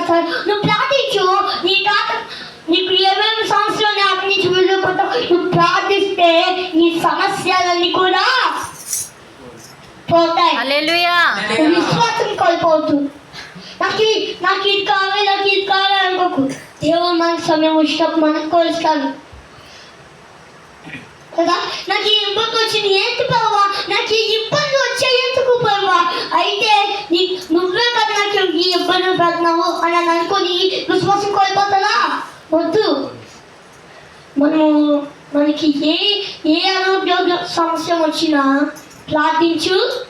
చేస్తారు నువ్వు ప్రార్థించు. నీ తాత నీకు ఏమేమి సమస్యలు అక్కడి నుంచి వెళ్ళిపోతావు. నువ్వు ప్రార్థిస్తే నీ సమస్యలన్నీ కూడా పోతాయి. విశ్వాసం కోల్పోవద్దు నాకు నాకు ఇది కావాలి నాకు ఇది కావాలి అనుకోకు. దేవుడు మనకు సమయం వచ్చినప్పుడు మనకు కోరుస్తాడు. కదా? నాకు ఈ ఇబ్బంది వచ్చింది ఏంటి బావా? నాకు ఈ ఇబ్బంది వచ్చే ఎందుకు బావా? అయితే నువ్వే కదా నాకు ఈ ఇబ్బంది పెడుతున్నావు అని అని అనుకొని విశ్వాసం కోల్పోతారా వద్దు. మనము మనకి ఏ ఏ అనారోగ్య సమస్య వచ్చినా ప్రార్థించు.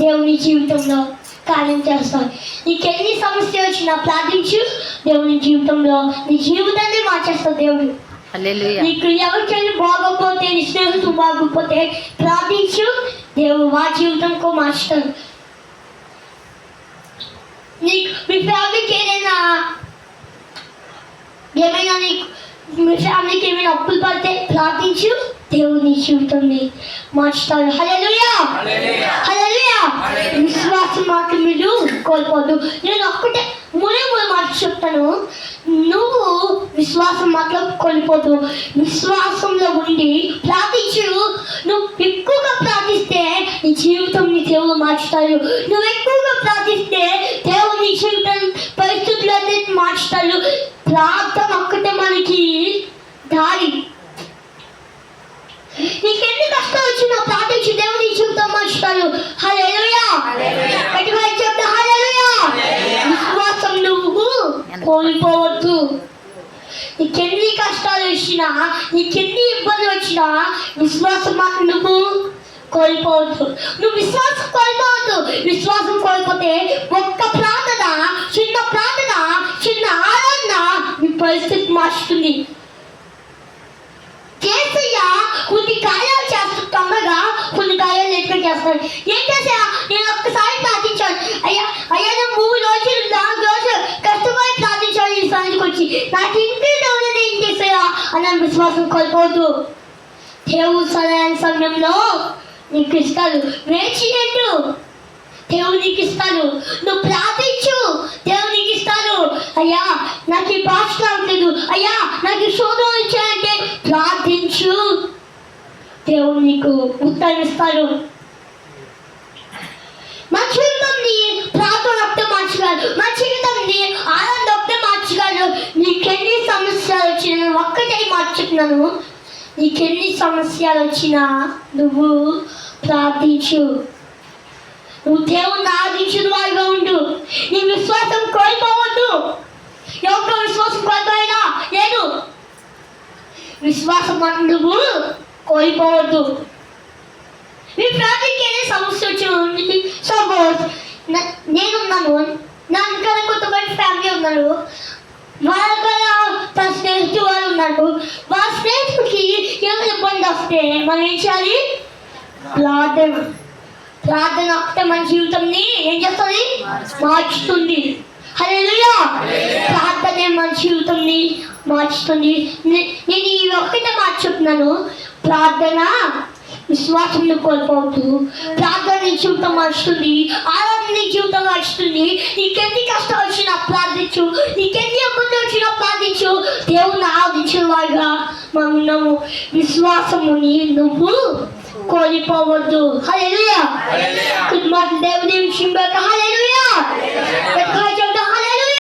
దేవుని జీవితంలో కార్యం చేస్తాడు నీకు ఎన్ని సమస్యలు వచ్చినా ప్రార్థించు. దేవుని జీవితంలో నీ జీవితాన్ని మార్చేస్తాడు దేవుడు. నీకు ఎవరికైనా బాగోకపోతే నీ స్నేహితులు బాగోకపోతే ప్రార్థించు. దేవుడు మా జీవితంకు మార్చుతాడు. నీకు మీ ఫ్యామిలీకి ఏదైనా ఏమైనా నీకు మీ ఫ్యామిలీకి ఏమైనా అప్పులు పడితే ప్రార్థించు దేవుడు నీ జీవితాన్ని మార్చుతాడు హల్లెలూయా హల్లెలూయా విశ్వాసం మాత్రం మీరు కోల్పోదు నేను ఒక్కటే మూడే మూడు మాట చెప్తాను నువ్వు విశ్వాసం మాత్రం కోల్పోదు విశ్వాసంలో ఉండి ప్రార్థించు నువ్వు ఎక్కువగా ప్రార్థిస్తే నీ జీవితం నీ దేవుడు మార్చుతాడు నువ్వు ఎక్కువగా ప్రార్థిస్తే దేవుడు నీ జీవితం పరిస్థితులన్నీ మార్చుతాడు ప్రార్థన ఒక్కటే మనకి దారి నీకెన్ని కష్టాలు వచ్చినా ప్రార్థించి దేవుడు నీ జీవితం మార్చుతాడు హల్లెలూయా. గట్టిగా చెప్తా హల్లెలూయా. విశ్వాసం నువ్వు కోల్పోవద్దు. నీకెన్ని కష్టాలు వచ్చినా నీకెన్ని ఇబ్బందులు వచ్చినా విశ్వాసం నువ్వు కోల్పోవద్దు. నువ్వు విశ్వాసం కోల్పోవద్దు. విశ్వాసం కోల్పోతే ఒక్క ప్రార్థన చిన్న ప్రార్థన చిన్న ఆరాధన నీ పరిస్థితి మార్చుతుంది. కొన్ని కొన్ని కార్యాలు తొందరగా కొన్ని కాయలు లేకుండా చేస్తాడు ఏం చేసా నేను ఒక్కసారి ప్రార్థించాను. అయ్యా అయ్యా నేను మూడు రోజులు నాలుగు రోజులు కష్టపడి ప్రార్థించాను ఈ స్థానికి వచ్చి. నాకు ఇంటి దేవుడు ఏం చేసాయా అని విశ్వాసం కోల్పోదు దేవుడు సరైన సమయంలో నీకు ఇస్తాడు. వేచి ఉండు దేవుడు నీకు నువ్వు ప్రార్థించు. దేవుడు నీకు అయ్యా నాకు ఈ భాష రావట్లేదు అయ్యా నాకు శోధం వచ్చాయంటే ఇచ్చాయంటే దేవుడు నీకు ఉత్తరం ఇస్తాడు. మా జీవితంని ప్రార్థన ఒకటే మార్చగలరు మా జీవితంని ఆనందం ఒకటే మార్చగలరు నీకెన్ని సమస్యలు వచ్చినా ఒక్కటే మార్చుకున్నాను. నీకెన్ని సమస్యలు వచ్చినా నువ్వు ప్రార్థించు. నువ్వు దేవుణ్ణి ఆదించిన వారిగా ఉండు. నీ విశ్వాసం కోల్పోవద్దు. ఎవరికో విశ్వాసం కోల్పోయినా? లేదు విశ్వాసం అన్న నువ్వు కోల్పోవద్దు. మీ ఫ్యామిలీకి ఏదైనా సమస్య వచ్చి సపోజ్ నేనున్నాను నా ఇంకా కొంతమంది ఫ్యామిలీ ఉన్నారు. వాళ్ళ తన స్నేహితులు వాళ్ళు ఉన్నారు. వాళ్ళ స్నేహితుడికి ఏమైనా ఇబ్బంది వస్తే మనం ఏం చేయాలి? ప్రార్థన. ప్రార్థన వస్తే మన జీవితంని ఏం చేస్తుంది? మార్చుతుంది. హలో ప్రార్థనే మన జీవితంని మార్చుతుంది. నేను ఈ ఒక్కటే మాట చెప్తున్నాను. ప్రార్థన విశ్వాసం కోల్పోవద్దు. ప్రార్థన నీ జీవితం మార్చుతుంది ఆరాధన నీ జీవితం మార్చుతుంది నీకెన్ని కష్టం వచ్చినా ప్రార్థించు నీకెన్ని ఇబ్బంది వచ్చినా ప్రార్థించు. దేవుని ఆరాధించిన వాడుగా మనం ఉన్నాము విశ్వాసముని నువ్వు కోల్పోవద్దు. హల్లెలూయా. గుడ్ మార్నింగ్ దేవుని విషయం హల్లెలూయా.